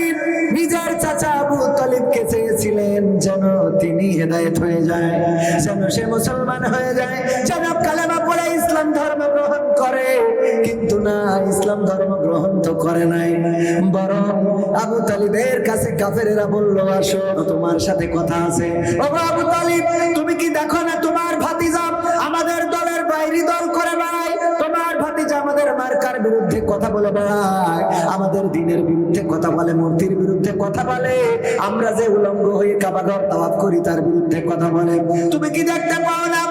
তালিব নিজের চাচা আবু তালিবকে চেয়েছিলেন যেন তিনি হেদায়েত হয়ে যায়, যেন সে মুসলমান হয়ে যায়। যেন কালেমা পড়ে ইসলাম ধর্ম গ্রহণ করে, কিন্তু না, ইসলাম ধর্ম গ্রহণ তো করে নাই। বরং আবু তালিবের কাছে কাফেরেরা বলল, আসো, তোমার সাথে কথা আছে। ও আবু তালিব, তুমি কি দেখো না তোমার ভাতিজা আমাদের দলের বাইরে দল করে বেড়ায়? আমাদের মার্কার বিরুদ্ধে কথা বলে বেড়ায়, আমাদের দিনের বিরুদ্ধে কথা বলে, মূর্তির বিরুদ্ধে কথা বলে। আমরা যে উলঙ্গ হয়ে কাবাঘর তাওয়াফ করি, তার বিরুদ্ধে কথা বলে। তুমি কি দেখতে পাও না?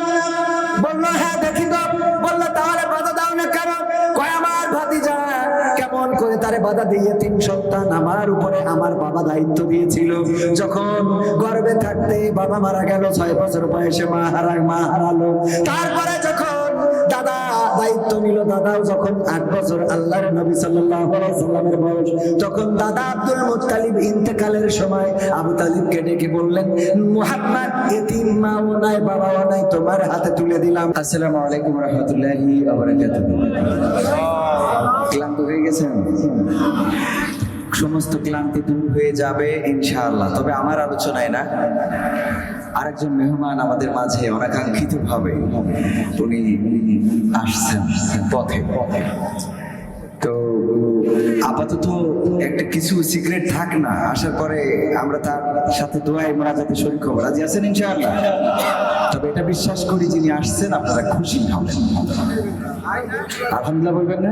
বলল হ্যাঁ দেখি তো। বলল, তাহলে বাধা দাও না কেন? কয়, আমার কেমন করে তারে বাধা দিয়ে তিন সন্তান আমার উপরে আমার বাবা দায়িত্ব দিয়েছিল। যখন গর্বে থাকতে বাবা মারা গেল, ছয় বছর বয়সে মা হারা, মা হারালো। তারপরে যখন দায়িত্ব নিল দাদাও যখন আট বছর আল্লাহর নবী সাল্লামের বয়স তখন দাদা আব্দুল মুত্তালিব ইন্তেকালের সময় আবু তালিবকে ডেকে বললেন, মুহাম্মদ, এতিম মাও নাই, বাবাও নাই, তোমার হাতে তুলে দিলাম। আসসালামু আলাইকুম রহমতুল্লাহি ক্লান্ত হয়ে গেছেন? সমস্ত ক্লান্তি দূর হয়ে যাবে ইনশাআল্লাহ, তবে আমার আলোচনায় না। আরেকজন মেহমান আমাদের মাঝে অনাকাঙ্ক্ষিত ভাবে উনি আসছেন পথে। তো আপাতত একটা কিছু সিক্রেট থাক না, আসার পরে আমরা তার সাথে দোয়াই মোনাজাতে শরীর খবর রাজি আছেন ইনশাআল্লাহ? তবে এটা বিশ্বাস করি যিনি আসছেন, আপনারা খুশি হবেন। আলহামদুলিল্লাহ বলবেন না?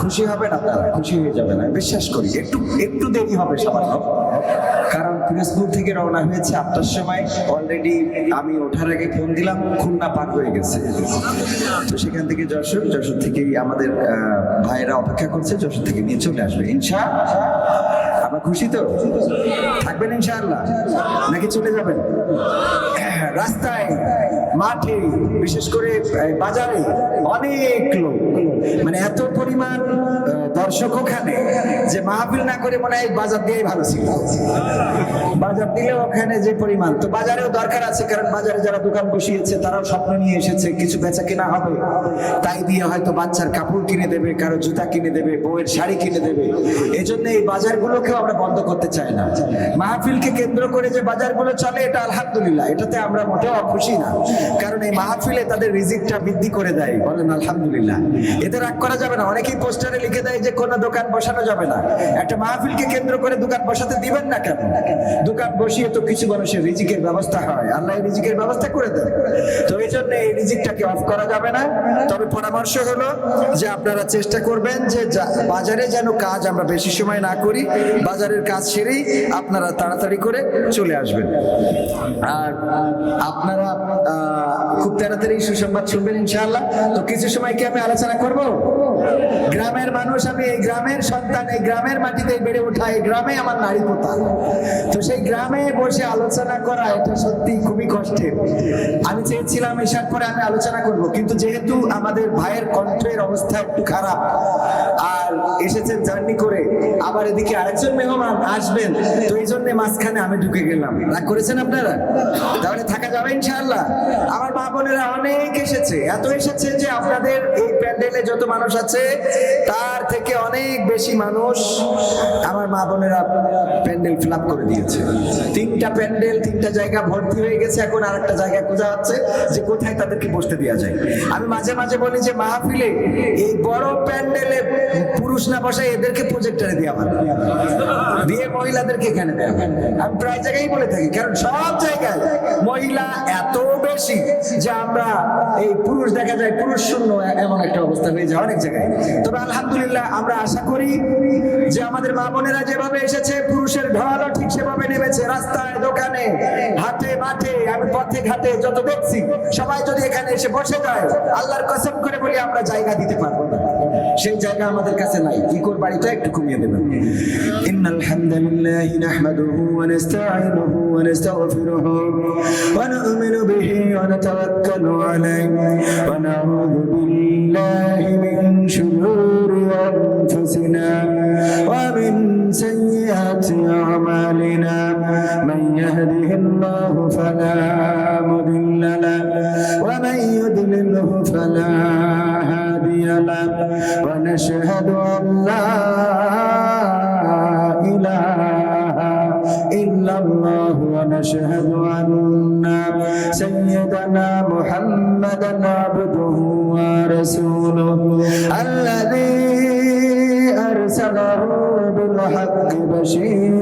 খুশি হবেন আপনারা, খুশি হয়ে যাবেন। বিশ্বাস করি, একটু একটু দেরি হবে সামান্য। কারণ পিরোজপুর থেকে রওনা হয়েছে আটটার সময়। অলরেডি আমি ওঠার আগে ফোন দিলাম, খুলনা পার হয়ে গেছে। তো সেখান থেকে যশোর যশোর থেকে আমাদের ভাইয়েরা অপেক্ষা করছে, যশোর থেকে নিয়ে চলে আসবে। ইনশা, আমরা খুশি তো? থাকবেন ইনশাআল্লাহ? নাকি চলে যাবেন? রাস্তায়, মাঠে, বিশেষ করে বাজারে অনেক লোক। মানে এত পরিমাণ দর্শক ওখানে যে মাহফিল না করে মনে হয় বাজার দিয়েই ভালো ছিল। বাজার দিলে ওখানে যে পরিমাণ, তো বাজারেও দরকার আছে, কারণ বাজারে যারা দোকান বসিয়েছে, তারাও স্বপ্ন নিয়ে এসেছে, কিছু বেচা কেনা হবে। তাই দিয়ে হয়তো বাচ্চার কাপড় কিনে দেবে, কারও জুতা কিনে দেবে, বউয়ের শাড়ি কিনে দেবে। এই জন্য এই বাজারগুলোকেও আমরা বন্ধ করতে চাই না। মাহফিলকে কেন্দ্র করে যে বাজারগুলো চলে, এটা আলহামদুলিল্লাহ, এটাতে আমরা মোটেও খুশি না। কারণ এই মাহফিলে তাদের রিজিকটা বৃদ্ধি করে দেয়, বলেন আলহামদুলিল্লাহ। এতে রাগ করা যাবে না। অনেকেই পোস্টারে লিখে দেয় যে, কোনো দোকান বসানো যাবে না। একটা মাহফিলকে কেন্দ্র করে দোকান বসাতে দিবেন না কেন? দোকান বসিয়ে তো কিছু মানুষের রিজিকের ব্যবস্থা হয়। আল্লাহ এই রিজিকের ব্যবস্থা করে দেন। তো এই জন্য এই রিজিকটাকে অফ করা যাবে না। তবে পরামর্শ হলো যে, আপনারা চেষ্টা করবেন যে বাজারে যেন কাজ আমরা বেশি সময় না করি, বাজারের কাজ সেরেই আপনারা তাড়াতাড়ি করে চলে আসবেন। আর আপনারা খুব তাড়াতাড়ি সুসংবাদ শুনবেন ইনশাআল্লাহ। তো কিছু সময় কি আমি আলোচনা করব? গ্রামের মানুষ, আমি এই গ্রামের সন্তান, এই গ্রামের মাটিতে বেড়ে ওঠা, এই গ্রামে আমার নারী পোতা। তো সেই গ্রামে বসে আলোচনা করা, এটা সত্যি খুবই কষ্টের। আমি চেয়েছিলাম এসার পরে আমি আলোচনা করব, কিন্তু যেহেতু আমাদের ভাইয়ের কণ্ঠের অবস্থা একটু খারাপ, আর এসেছেন জার্নি করে, আবার এদিকে আরেকজন মেহমান আসবেন, তো এই জন্য মাঝখানে আমি ঢুকে গেলাম। রাগ করেছেন আপনারা? তাহলে থাকা যাবে ইনশাআল্লাহ। আমার মা বোনেরা অনেক এসেছে, এত এসেছে যে আপনাদের এই প্যান্ডেলে যত মানুষ আছে, তার থেকে অনেক বেশি মানুষ আমার মা বোনেরা প্যান্ডেল ফিল করে দিয়েছে। তিনটা প্যান্ডেল, তিনটা জায়গা ভর্তি হয়ে গেছে, এখন আর একটা জায়গা খোঁজা হচ্ছে যে কোথায় তাদেরকে বসতে দেওয়া যায়। আমি মাঝে মাঝে বলি যে, মাহফিলে এই বড় প্যান্ডেলে পুরুষ না বসে এদেরকে প্রজেক্টরে দেওয়া ভালো দিয়ে মহিলাদেরকে এখানে দেওয়া ভালো। আমি প্রায় জায়গায় বলে থাকি, কারণ সব জায়গায় মহিলা এত বেশি যে আমরা এই পুরুষ দেখা যায়, পুরুষ শূন্য এমন একটা অবস্থা হয়ে যায় অনেক জায়গায়। তবে আলহামদুলিল্লাহ আমরা আশা করি যে আমাদের মা বোনেরা যেভাবে এসেছে, পুরুষের ঢালও ঠিক সেভাবে নেমেছে, রাস্তায়, দোকানে, হাটে, মাঠে, আমি পথে, ঘাটে যত দেখছি, সবাই যদি এখানে এসে বসে যায়, আল্লাহর কসম করে বলি, আমরা জায়গা দিতে পারব না। সেই জায়গা আমাদের কাছে নাই। ইকোর বাড়িটা একটু কমিয়ে দেবেন। ইন্নাল হামদালিল্লাহি নাহমাদুহু ওয়া নাস্তাঈনুহু ওয়া নাস্তাগফিরুহু ওয়া নু'মিনু বিহি ওয়া নাতাওয়াক্কালু আলাইহি ওয়া নাউযু বিল্লাহি মিন শুরুরি আনফুসিনা ওয়া মিন sayyiati نشهد أن لا إله إلا الله ونشهد أن سيدنا محمدا عبده ورسوله الذي أرسله بالحق بشيرا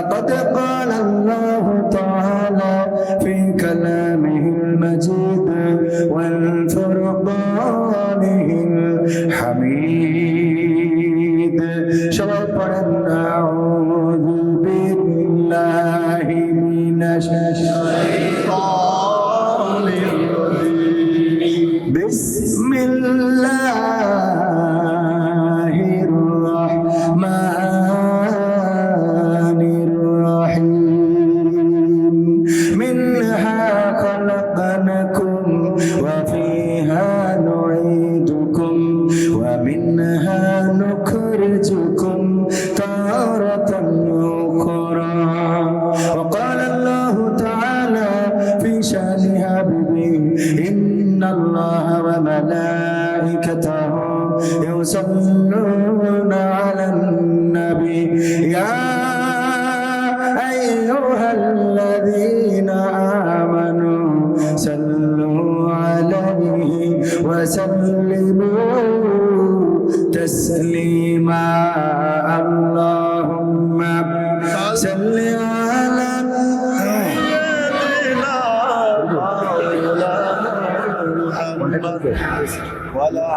لقد قال الله تعالى في كلامه المجيد والفرقانه الحمد يظنون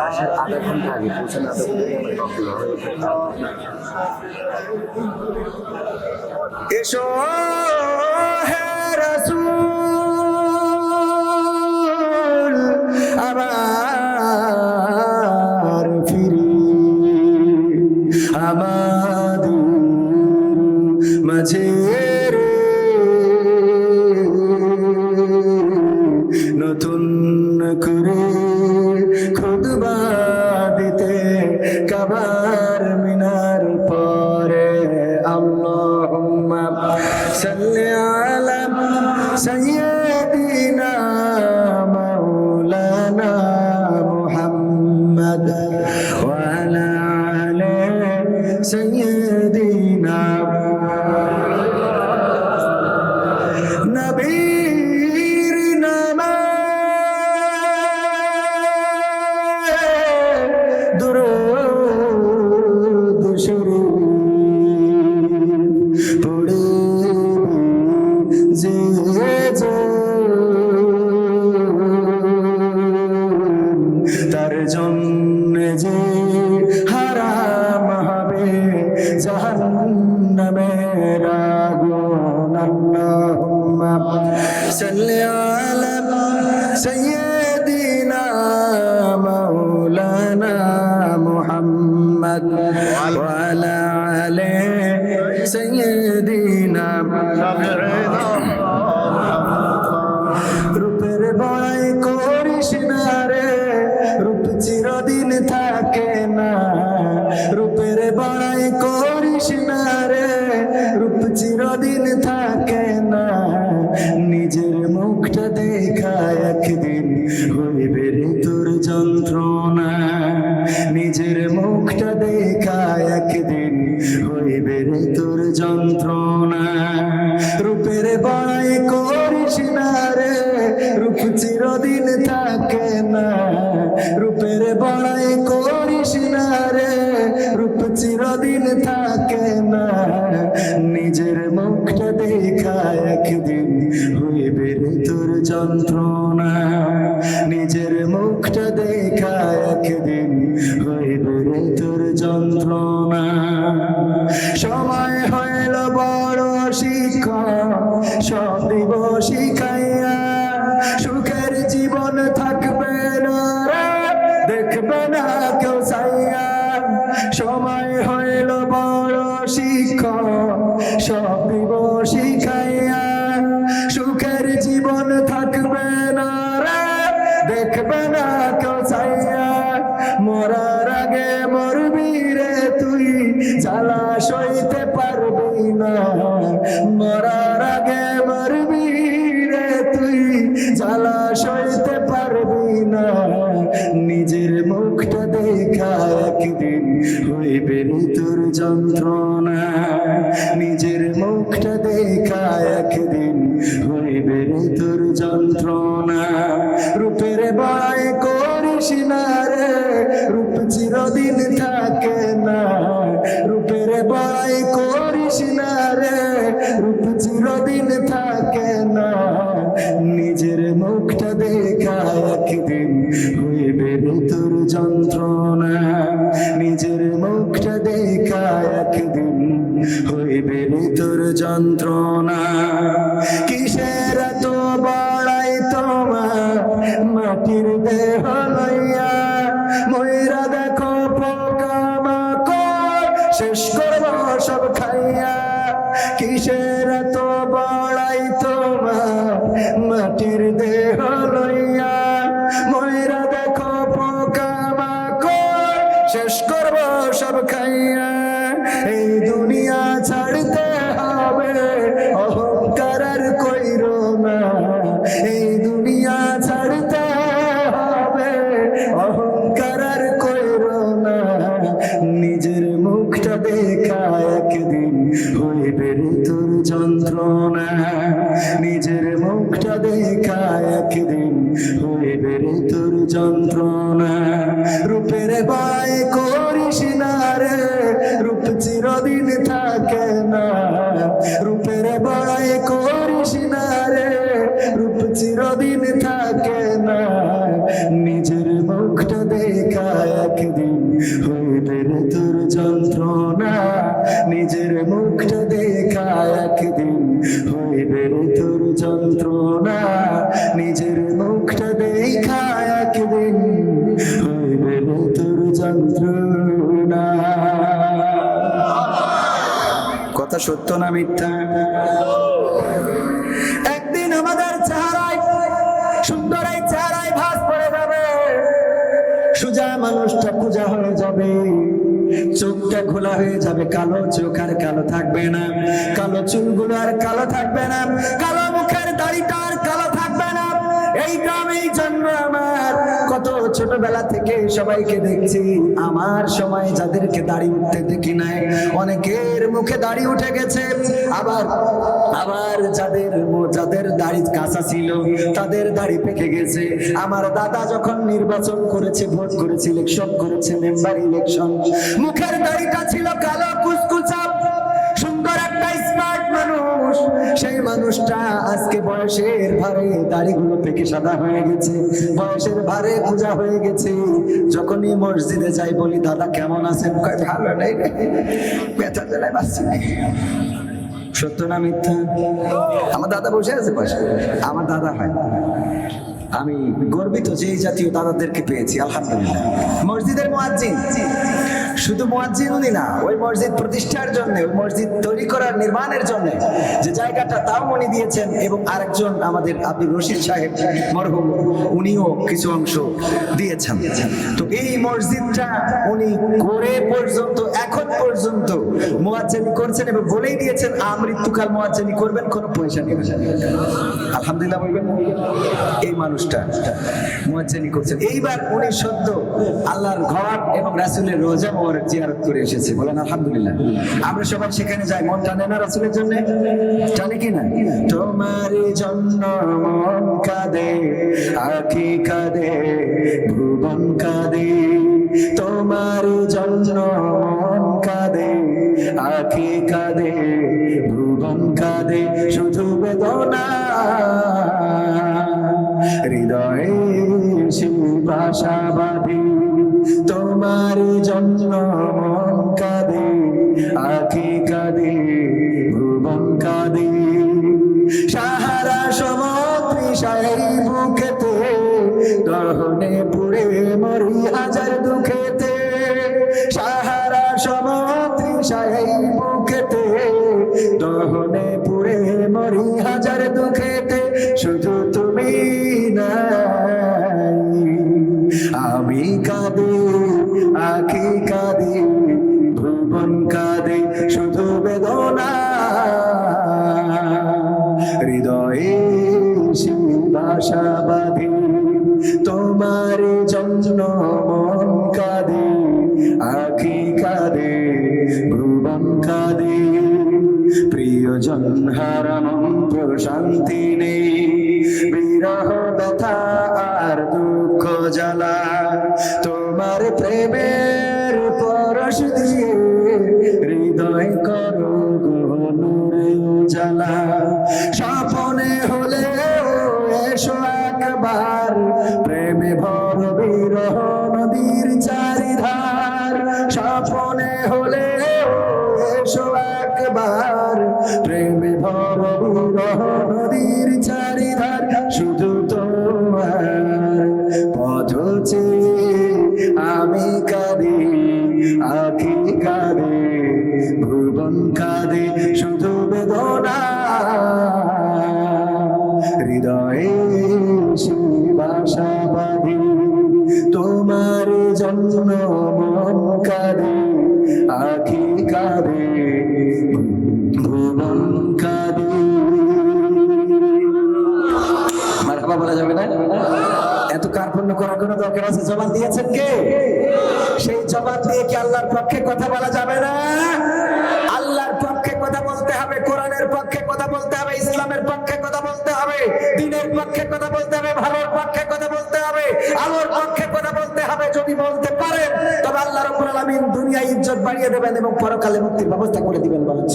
আসার আধা ঘণ্টা আগে পৌঁছানোর আধা ঘণ্টা এসো হে নামের আগুন আল্লাহুম্মা সাল্লি আলা সাইয়্যিদিনা মাওলানা মুহাম্মদ বড়াই করিস না রে, রূপ চিরদিন থাকে না। নিজের মুখটা দেখা একদিন হইবে তোর যন্ত্র জ্বালা সইতে পারবি না। নিজের মুখটা দেখা একদিন হইবে তোর যন্ত্রণা। সব খাইয়া কিসের তো বড়াই তোমার মাটির মুখটা দেখা একদিন। হইবে রে তোর যন্ত্রণা, নিজের মুখটা দেখা একদিন। হইবে রে তোর যন্ত্রণা, নিজের মুখটা দেখা একদিন। হইবে রে তোর যন্ত্রণা। কথা সত্য না মিথ্যা? মানুষটা পূজা হয়ে যাবে। চোখটা খোলা হয়ে যাবে। কালো চোখ আর কালো থাকবে না। কালো চুলগুলো আর কালো থাকবে না। কালো মুখের দাড়িটা আর কালো থাকবে না। এই গ্রামেই জন্ম আমার। কত ছোটবেলা থেকে সবাইকে দেখছি। আমার সময় যাদেরকে দাড়ি উঠতে দেখি নাই, অনেকের মুখে দাড়ি উঠে গেছে। আবার আবার যাদের যাদের দাড়ি কাঁচা ছিল, তাদের দাড়ি পেকে গেছে। আমার দাদা যখন নির্বাচন করেছে, ভোট করেছে ইলেকশন করেছে মেম্বার ইলেকশন মুখের দাড়িটা ছিল কালো কুচকুচা সুন্দর একটা স্মার্ট মানুষ, সেই মানুষটা আজকে বয়সের ভারে দাড়িগুলো পেকে সাদা হয়ে গেছে। বয়সের ভারে পূজা হয়ে গেছে। যখনই মসজিদে যাই বলি, দাদা, কেমন আছেন? কয়, ভালো নেই জেলায় বাঁচছি না। সত্য না মিথ্যা? আমার দাদা বসে আছে পাশে আমার দাদা হয়। আমি গর্বিত যে জাতীয় দাদাদেরকে পেয়েছি, আলহামদুলিল্লাহ। মসজিদের মুয়াজ্জিন। শুধু মসজিদ উনি না, ওই মসজিদ প্রতিষ্ঠার জন্য, ওই মসজিদ তৈরি করার নির্মাণের জন্য যে জায়গাটা তাও উনি দিয়েছেন এবং আরেকজন আমাদের আব্দুল রশিদ সাহেব মরহুম, উনিও কিছু অংশ দিয়েছেন। তো এই মসজিদটা উনি করে পর্যন্ত এখন পর্যন্ত। মোয়াজ্জেনি করছেন এবং বলেই দিয়েছেন আমৃত্যুকাল মোয়াজ্জেনি করবেন, কোনো পয়সা নেবেন আলহামদুলিল্লাহ বলবেন, এই মানুষটা মোয়াজ্জেনি করছেন। এইবার উনি সদ্য আল্লাহর ঘর এবং রাসূলের রোজা মোবারক জিয়ারত করে এসেছে। বলেন, আলহামদুলিল্লাহ। আমরা সবাই সেখানে যাই, মন টানে না রাসূলের জন্য? টানে কি না? তোমার জন্য মন কাঁদে, আখি কাঁদে, ভুবন কাঁদে। তোমার জন্য কাঁদে, আখি কাঁদে ভুবন কাঁদে, শুধু বেদনা। হৃদয়ে সে বাসা বাঁধে তোমার জন্য মন কাঁদে, আখি কাঁদে ভুবন কাঁদে। সাহারা সমত্রিশাই বুকেতে দহনে পুড়ে মরি হাজার দুঃখেতে জ্বালা আছে জবাব দিয়েছেন কে? সেই জবাব দিয়ে কি আল্লাহর পক্ষে কথা বলা যাবে না? দিনের পক্ষে কথা বলতে হবে, ভালোর পক্ষে কথা বলতে হবে, আলোর পক্ষে কথা বলতে হবে, যদি বলতে পারেন, তবে আল্লাহ রাব্বুল আলামিন দুনিয়া ইজ্জত বাড়িয়ে দেবেন এবং পরকালে মুক্তির ব্যবস্থা করে দিবেন বলেন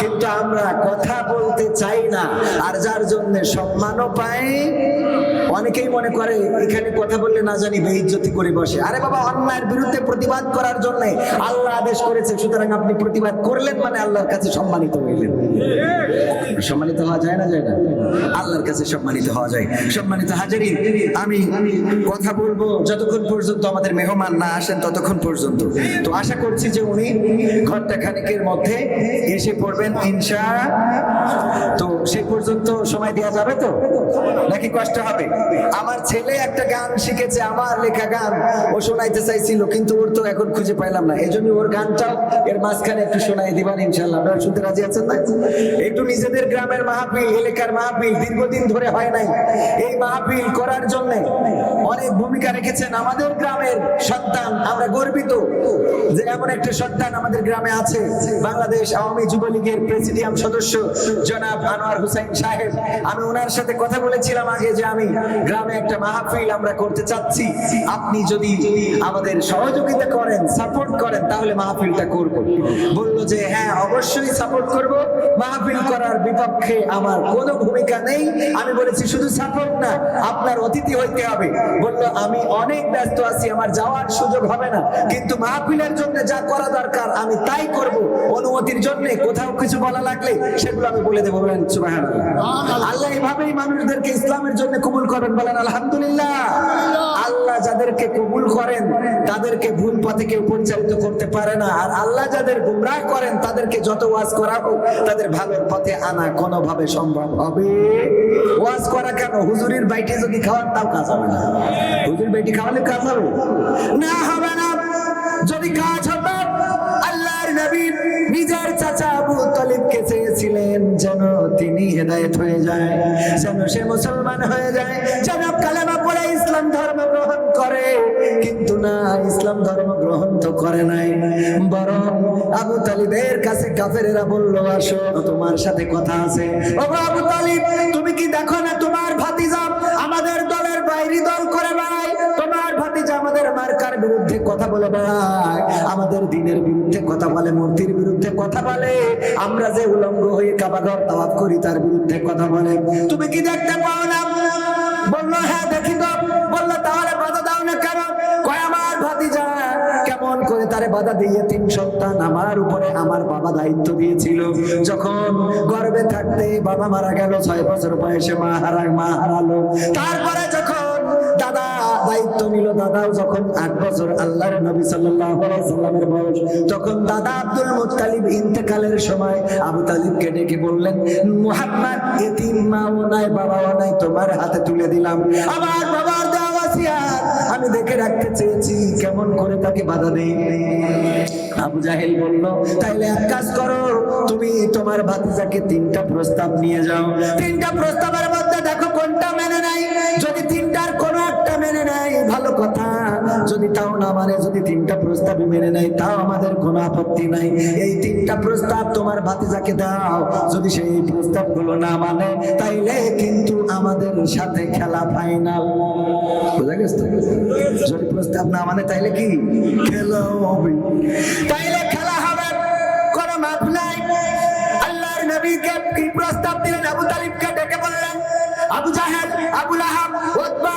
কিন্তু আমরা কথা বলতে চাই না, আর যার জন্য সম্মানও পাই, অনেকেই মনে করে এখানে কথা বললে না জানি বেইজ্জতি করে বসে। আরে বাবা, অন্যায়ের বিরুদ্ধে প্রতিবাদ করার জন্য আল্লাহ আদেশ করেছে, সুতরাং আপনি প্রতিবাদ করলেন মানে আল্লাহর কাছে সম্মানিত হইলেন। সম্মানিত হওয়া যায় না যায় না? আল্লাহর কাছে সম্মানিত হওয়া যায়। সম্মানিত হাজারি আমি কথা বলব যতক্ষণ পর্যন্ত আমাদের মেহমান না আসেন ততক্ষণ পর্যন্ত। তো আশা করছি যে উনি ঘণ্টা খানিকের মধ্যে এসে পড়বেন ইনশা। তো সেই পর্যন্ত সময় দেওয়া যাবে তো? নাকি কষ্ট হবে? আমার ছেলে একটা গান শিখেছে, আমার লেখা গান। ও শোনাইতে চাইছিল, কিন্তু ওর তো এখন খুঁজে পাইলাম না। এই জন্য ওর গানটাও এর মাঝখানে একটু শোনাই দিবেন ইনশাল্লাহ আপনারা শুনতে রাজি আছেন না? একটু নিজেদের গ্রামের মাহফিল, এলাকার মাহফিল দীর্ঘদিন ধরে হয় নাই। এই মাহফিল করার জন্য অনেক ভূমিকা রেখেছেন আমাদের গ্রামের সন্তান, আমরা গর্বিত যে এমন একটা সন্তান আমাদের গ্রামে আছে। বাংলাদেশ আওয়ামী যুবলীগের প্রেসিডিয়াম সদস্য জনাব আনোয়ার হুসাইন সাহেব। আমি ওনার সাথে কথা বলেছিলাম আগে যে আমি গ্রামে একটা মাহফিল আমরা করতে চাচ্ছি। আপনি যদি আমাদের সহযোগিতা করেন, সাপোর্ট করেন, তাহলে মাহফিলটা করব। বলল যে হ্যাঁ অবশ্যই সাপোর্ট করব। মাহফিল করার বিপক্ষে আমার কোনো ভূমিকা নেই। আমি বলেছি শুধু সাপোর্ট না আপনার অতিথি হইতে হবে। বলল আমি অনেক ব্যস্ত আছি আমার যাওয়ার সুযোগ হবে না। কিন্তু মাহফিলের জন্য যা করা দরকার আমি তাই করব। অনুমতির জন্য কোথাও কিছু বলা লাগলে সেগুলো আমি বলে দেবো। বলেন আল্লাহ এইভাবেই মানুষদেরকে ইসলামের জন্য কবুল করেন বলেন আলহামদুলিল্লাহ। আল্লাহ। যাদেরকে কবুল করেন তাদেরকে ভুল পথে কেউ পরিচালিত করতে পারে না। আর আল্লাহ যাদের গুমরাহ করেন তাদেরকে যত ওয়াজ করা হোক তাদের ভালোর পথে আনা কোনোভাবে সম্ভব হবে ওয়াজ করা কেন? হুজুরির বাইটে যদি খাওয়ার, তাও কাজ হবে না। হুজুর বাইটি খাওয়ালে কাজ হবে? না হবে না। যদি কাজ হবে, আল্লাহর নবী নিজের চাচা আবু তালিবকে চেয়েছিলেন যেন তিনি হেদায়েত হয়ে যায়। যেন সে মুসলমান হয়ে যায়। যেন কালেমা পড়ে ইসলাম ধর্ম গ্রহণ করে। কিন্তু না, ইসলাম ধর্ম গ্রহণ তো করে নাই। বরং আবু তালিবের কাছে কাফেরেরা বলল, আসো, তোমার সাথে কথা আছে। ও আবু তালিব, তুমি কি দেখো না তোমার ভাতিজা আমাদের দলের বাইরে দল করে বেড়ায়? বিরুদ্ধে কথা বলে আমাদের দিনের বিরুদ্ধে কথা বলে, মূর্তির বিরুদ্ধে কথা বলে। আমরা যে উলঙ্গ হয়ে করি, তার বিরুদ্ধে কথা বলে। তুমি কি দেখতে পাও না? হ্যাঁ দেখি তো। তাহলে বাধা দাও না কেন? কয়, আমার ভাতিজা, কেমন করে তারে বাধা দিয়ে তিন সন্তান আমার উপরে আমার বাবা দায়িত্ব দিয়েছিল। যখন গর্বে থাকতে বাবা মারা গেল, ছয় বছর বয়সে মা হারা, মা হারালো। তারপরে যখন দাদা, দায়িত্ব নিল দাদাও যখন আট বছর আল্লাহর নবী সাল্লামের বয়স, তখন দাদা আব্দুল ইন্তেকালের সময় আবু তালিবকে ডেকে বললেন এতিম নাই নাই, তোমার হাতে তুলে দিলাম। আমার বাবার আমি দেখে রাখতে চেয়েছি, কেমন করে তাকে বাধা দেই? আবু জাহেল বলল, তাইলে এক কাজ করো, তুমি তোমার ভাতিজাকে তিনটা প্রস্তাব নিয়ে যাও। তিনটা প্রস্তাবের মধ্যে যদি তাও না মানে যদি তিনটা প্রস্তাব মেনে নেয়, তাও আমাদের কোনো আপত্তি নাই। এই তিনটা প্রস্তাব তোমার ভাতিজাকে দাও। যদি সেই প্রস্তাবগুলো না মানে তাইলে কিন্তু আমাদের সাথে খেলা ফাইনাল বোঝা গেছে? যদি প্রস্তাব না মানে তাইলে কি? হবে। তাইলে খেলা হবে। কোনো নাই। আল্লাহর নবীকে কি প্রস্তাব দিলেন? আবু তালিবকে ডেকে বললেন, আবু জাহেদ আবু লাহাব ওগো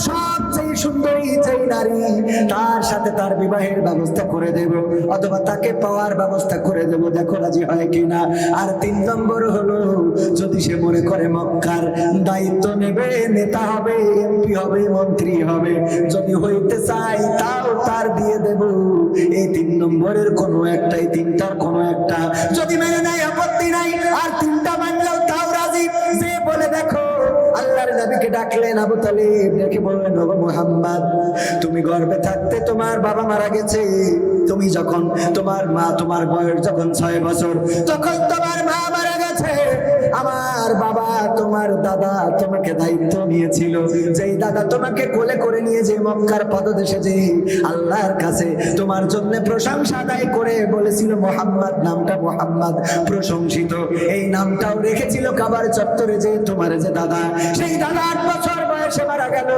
সুন্দরী যেই নারী, তার সাথে তার বিবাহের ব্যবস্থা করে দেব, অথবা তাকে পাওয়ার ব্যবস্থা করে দেব, দেখো রাজি হয় কিনা? আর তিন নম্বর হলো, যদি সে মনে করে মক্কার দায়িত্ব নেবে, নেতা হবে, এমপি হবে, মন্ত্রী হবে, যদি হইতে চাই তাও তার দিয়ে দেব। এই তিন নম্বরের কোনো একটাই, তিনটার কোনো একটা, যদি মেনে নেয় আপত্তি নাই, আর তিনটা মানলেও তাও রাজি। যে বলে দেখো আল্লাহর নবীকে ডাকলেন আবু তালিব, ডেকে বললেন ও মোহাম্মদ, তুমি গর্বে থাকতে তোমার বাবা মারা গেছে। তুমি যখন তোমার মা, তোমার বয়স যখন ছয় বছর, তখন তোমার মা মারা গেছে। আমার বাবা, তোমার দাদা তোমাকে দায়িত্ব নিয়েছিল। যেই দাদা তোমাকে কোলে করে নিয়ে যে মক্কার পদদেশে যে আল্লাহর কাছে তোমার জন্য প্রশংসা আদায় করে বলেছিল, মোহাম্মদ নামটা মোহাম্মদ প্রশংসিত। এই নামটাও রেখেছিল কাবার চত্বরে যে তোমার যে দাদা। সেই দাদা আট বছর বয়সে মারা গেল।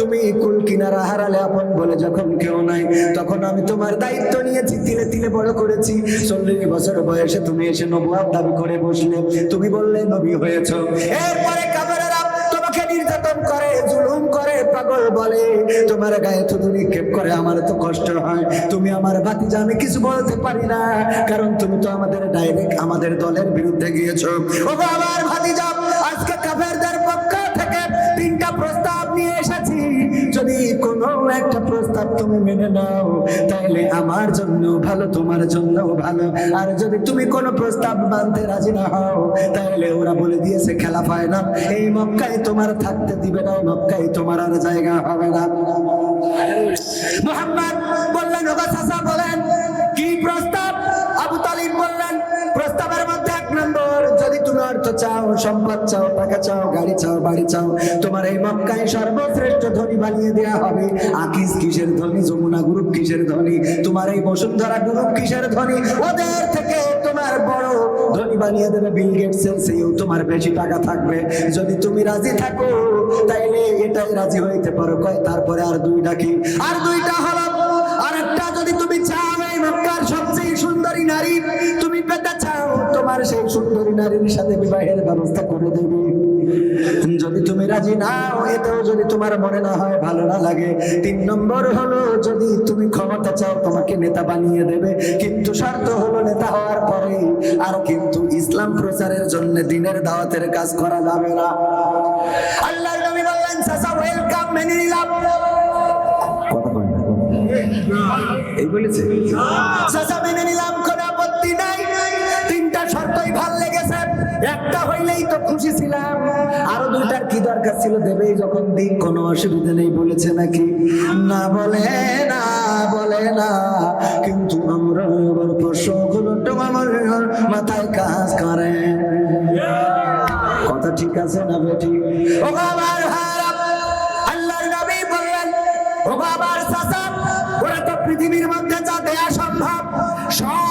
তুমি কুল কিনারা হারালে আপন বলে যখন কেউ নাই, তখন আমি তোমার দায়িত্ব নিয়েছি, তিলে তিলে বড় করেছি। চল্লিশ বছর বয়সে তুমি এসে নবুয়াব দাবি করে বসলে। তুমি বললে নবী হয়েছ। এরপরে কাবারেরা তোমাকে নির্যাতন করে, জুলুম করে, পাগল বলে। তোমার গায়ে থুতু নিক্ষেপ করে, আমার তো কষ্ট হয়। তুমি আমার ভাতিজা, আমি কিছু বলতে পারি না। কারণ তুমি তো আমাদের ডাইরেক্ট আমাদের দলের বিরুদ্ধে গিয়েছো। ও গো আমার ভাতিজা, আজকে কাফেরদের পক্ষ থেকে তিনটা প্রস্তাব নিয়ে এসেছি। যদি কোনো একটা প্রস্তাব তুমি মেনে নাও। তাহলে আমার জন্য ভালো, তোমার জন্য ভালো। আর যদি তুমি কোনো প্রস্তাব মানতে রাজি না হও তাহলে ওরা বলে দিয়েছে খেলা পায় না। এই মক্কায় তোমার থাকতে দিবে না মক্কায় তোমার আর জায়গা হবে না। মোহাম্মদ বললেন, ওগা চাচা, বলেন চাও, সম্পদ চাও, টাকা চাও, গাড়ি চাও, বাড়ি চাও, তোমার এই মক্কায় সর্বশ্রেষ্ঠ ধনী বানিয়ে দেয়া হবে। আকিস কিসের ধনী, যমুনা গ্রুপ কিসের ধনী, তোমার এই বসুন্ধরা গ্রুপ কিসের ধনী? ওদের থেকে তোমার বড় ধনী বানিয়ে দেবে বিল গেটসের সেও তোমার বেশি টাকা থাকবে। যদি তুমি রাজি থাকো, তাইলে এটাই রাজি হইতে পারো। কয়, তারপরে আর দুইটা কি? আর দুইটা হলো, আরেকটা যদি তুমি চাও, এই মক্কার সবচেয়ে সুন্দরী নারী, তুমি পেতে তোমার সেই সুন্দরী নারীর সাথে বিবাহের ব্যবস্থা করে দেবে। যদি তুমি রাজি নাও এতেও যদি তোমার মনে না হয় ভালো না লাগে। তিন নম্বর হলো যদি তুমি ক্ষমতা চাও তোমাকে নেতা বানিয়ে দেবে। কিন্তু শর্ত হলো নেতা হওয়ার পরে আর কিন্তু ইসলাম প্রচারের জন্য দিনের দাওয়াতের কাজ করা যাবে না। আল্লাহ নবী বললেন চাচা ওয়েলকাম মেনে নিলাম। কথা কয় না এই বলেছে? চাচা মেনে নিলাম। একটা হইলেই তো খুশি ছিলাম। আরও দুইটার কি দরকার ছিল দেবেই যখন দিক কোনো অসুবিধা নেই বলেছে নাকি? না বলে না বলে না। কিন্তু আমরা প্রশ্নগুলো আমার মাথায় কাজ করে। কথা ঠিক আছে না বেটি ও আল্লাহর নবী বললেন ও ওরা তো পৃথিবীর মধ্যে যা দেয়া সম্ভব, সব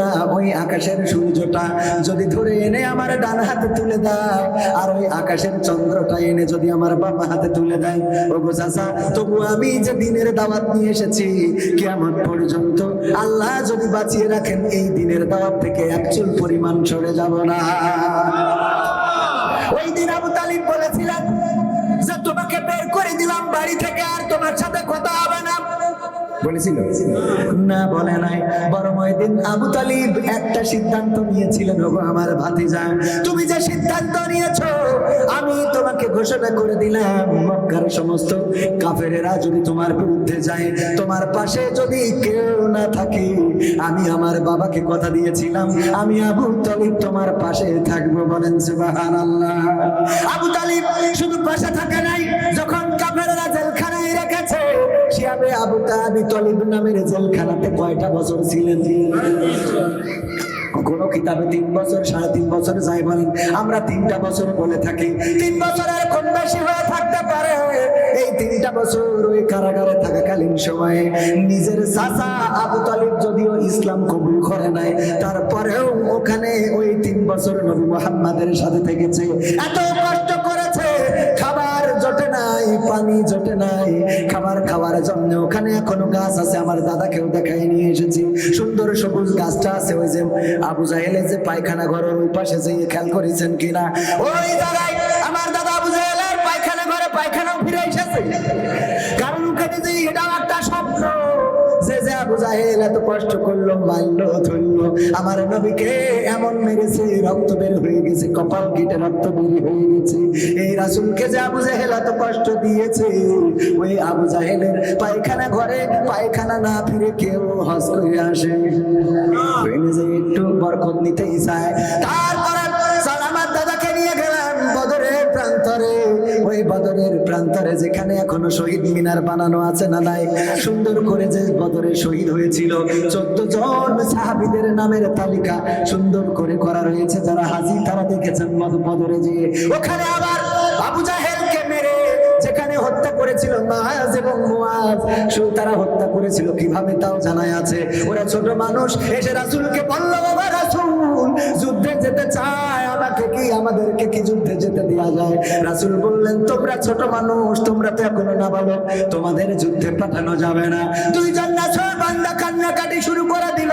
না, ওই আকাশের সূর্যটা যদি ধরে এনে আমার ডান হাতে তুলে দাও আর ওই আকাশের চন্দ্রটা এনে যদি আমার বাবা হাতে তুলে দেয় ও গো তবু আমি যে দিনের দাওয়াত নিয়ে এসেছি, কিয়ামত পর্যন্ত আল্লাহ যদি বাঁচিয়ে রাখেন, এই দিনের দাওয়াত থেকে এক চুল পরিমাণ সরে যাব না। ওই দিন আবু তালিব বলেছিলেন যে, তোমাকে বের করে দিলাম বাড়ি থেকে, আর তোমার সাথে কথা হবে না। বলেছিল? না, বলে নাই। আবু তালিব একটা সিদ্ধান্ত নিয়েছিলেন, ওগো আমার ভাতিজা, তুমি যে সিদ্ধান্ত নিয়েছো, আমি তোমাকে ঘোষণা করে দিলাম, মক্কার সমস্ত কাফেরেরা যদি তোমার বিরুদ্ধে যায়, তোমার পাশে যদি কেউ না থাকে, আমি আমার বাবাকে কথা দিয়েছিলাম, আমি আবু তালিব তোমার পাশে থাকব বলেন সুবহানাল্লাহ। আবু তালিব শুধু পাশে থাকে নাই, যখন কাফেররা রেখেছে শিয়াবে আবু তাবি তলিব নামের জেলখানাতে কয়টা বছর ছিলেন? কোন কিতাবে তিন বছর, সাড়ে তিন বছর যাই বলেন। আমরা তিনটা বছর বলে থাকি। তিন বছরের কম বেশি হয়ে থাকতে পারে। এই তিনটা বছর ওই কারাগারে থাকাকালীন সময়ে নিজের চাচা আবু তালিব যদিও ইসলাম কবুল করে নাই, তারপরেও ওখানে ওই তিন বছর নবী মোহাম্মদের সাথে থেকেছে। এত কষ্ট পানি জোটে নাই। খাবার খাওয়ার জন্য ওখানে এখনও গাছ আছে, আমার দাদাকেও দেখাই নিয়ে এসেছি। সুন্দর সবুজ গাছটা আছে, ওই যে আবু জাহেলে যে পায়খানা ঘরের ওই পাশে যে খেয়াল করেছেন কিনা? ওই জায়গায় আমার দাদা আবু জাহেলের পায়খানা ঘরে পায়খানা ফিরে এসেছে। জাহেল এত কষ্ট করল ধরলো আমার নবীকে এমন মেরেছে, রক্ত বের হয়ে গেছে, কপাল কেটে রক্ত বের হয়ে গেছে। এই রাসুলকে যে আবু জাহেল এত কষ্ট দিয়েছে, ওই আবু জাহেলের পায়খানা ঘরে পায়খানা না ফিরে কেউ হজ করে আসে। একটু বরকত নিতেই চায়। তারপরে সালামার গেলাম প্রান্তরে ওই বদরের প্রান্তরে যেখানে এখনও শহীদ মিনার বানানো আছে না নাই, সুন্দর করে যে বদরে শহীদ হয়েছিল, চোদ্দ জন সাহাবিদের নামের তালিকা সুন্দর করে করা রয়েছে, যারা হাজি তারা দেখেছেন বদরে যে ওখানে আবার আবু জাহেলকে মেরে যেখানে হত্যা করেছিল মায়াজ এবং মুয়াজ শুধু তারা হত্যা করেছিল। কীভাবে তাও জানাই আছে, ওরা ছোট মানুষ, এসে রাসূলকে বলল বাবা রাসূল যুদ্ধে যেতে চায়, আমাকে কি আমাদেরকে কি যুদ্ধে যেতে দেওয়া যায়? রাসূল বললেন, তোমরা ছোট মানুষ, তোমরা তো এখনও না বলো তোমাদের যুদ্ধে পাঠানো যাবে না। দুইজন বান্দা কান্নাকাটি শুরু করে দিল।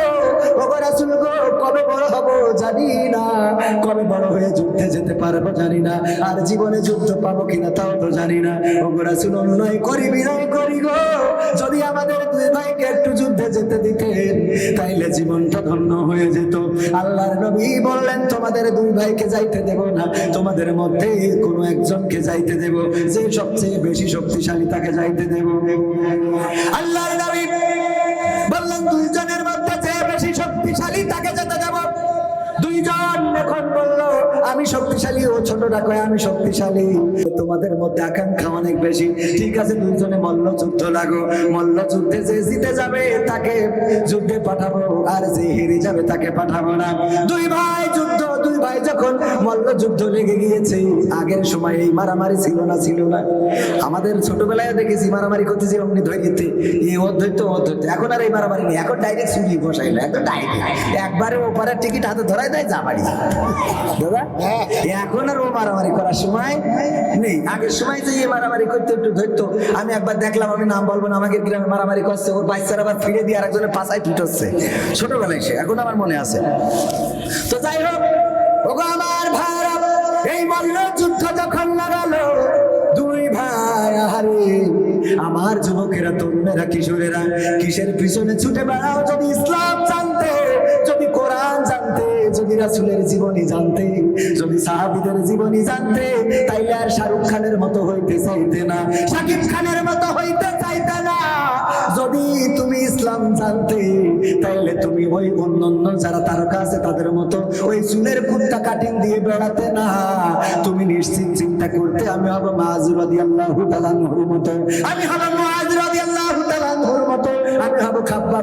কবে বড় হব জানি না। কবে বড় হয়ে যুদ্ধে যেতে পারব জানি না। আর জীবনে যুদ্ধ পাবো কিনা তাও তো জানি না। করি গো। যদি আমাদের দুই ভাইকে একটু যুদ্ধে যেতে দিতেন, তাইলে জীবনটা ধন্য হয়ে যেত। আল্লাহর নবী বললেন, তোমাদের দুই ভাইকে যাইতে দেব না। তোমাদের মধ্যে কোনো একজনকে যাইতে দেব। যে সবচেয়ে বেশি শক্তিশালী তাকে যাইতে দেব। আল্লাহর আমি শক্তিশালী ও ছোট ডাকো আমি শক্তিশালী। তোমাদের মধ্যে আকাঙ্ক্ষা অনেক বেশি। ঠিক আছে দুজনে মল্ল যুদ্ধ লাগো। মল্ল যুদ্ধে যে জিতে যাবে, তাকে যুদ্ধে পাঠাবো। আর যে হেরে যাবে, তাকে পাঠাবো না। দুই ভাই, যুদ্ধ দুই ভাই যখন মল্ল যুদ্ধ লেগে গিয়েছে আগের সময় এই মারামারি ছিল না ছিল না। আমাদের ছোটবেলায় দেখেছি মারামারি করতেছি অমনি ধৈর্যতে এই অধ্যৈত অধ্যৈত এখন আর এই মারামারি নেই। এখন ডাইরেক্ট চুরি বসাইলো একদম ডাইরেক্ট একবারে ওপারের টিকিট হাতে ধরাই দেয় যা বাড়ি। দাদা এখন আর ও মারামারি করার সময় নেই। আগের সময় যে মারামারি করতে একটু ধরতো আমি একবার দেখলাম আমি নাম বলব না আমাকে গ্রামে মারামারি করছে ওর বাচ্চারা আবার ফিরে দিয়ে আরেকজনের পাশায় পিটোচ্ছে। ছোটবেলায় সে এখন আমার মনে আছে। তো যাই হোক আমার ভাইরা, এই মল্ল যুদ্ধ যখন লাগালো, দুই ভাই আহারে, আমার যুবকেরা, তরুণেরা, কিশোরেরা, কিসের পিছনে ছুটে বেড়াও? যদি ইসলাম জানতে, যদি কোরআন জানতে, যদি রাসুলের জীবনী জানতে, যদি সাহাবিদের জীবনী জানতে, তাইলে আর শাহরুখ খানের মতো হইতে চাইতে না, শাকিব খানের মতো হইতে চাইতে না। যদি তুমি ইসলাম জানতে, তাইলে তুমি ওই অন্যান্য যারা তারকা আছে তাদের মতো ওই চুলের কুত্তা কাটিং দিয়ে বেড়াতে না। তুমি নিশ্চিত চিন্তা করতে, আমি হব আল্লাহ হুতালান তাআলার মতো। আমি হব আল্লাহ হুতালান তাআলার মতো। আমি হব খাব্বাব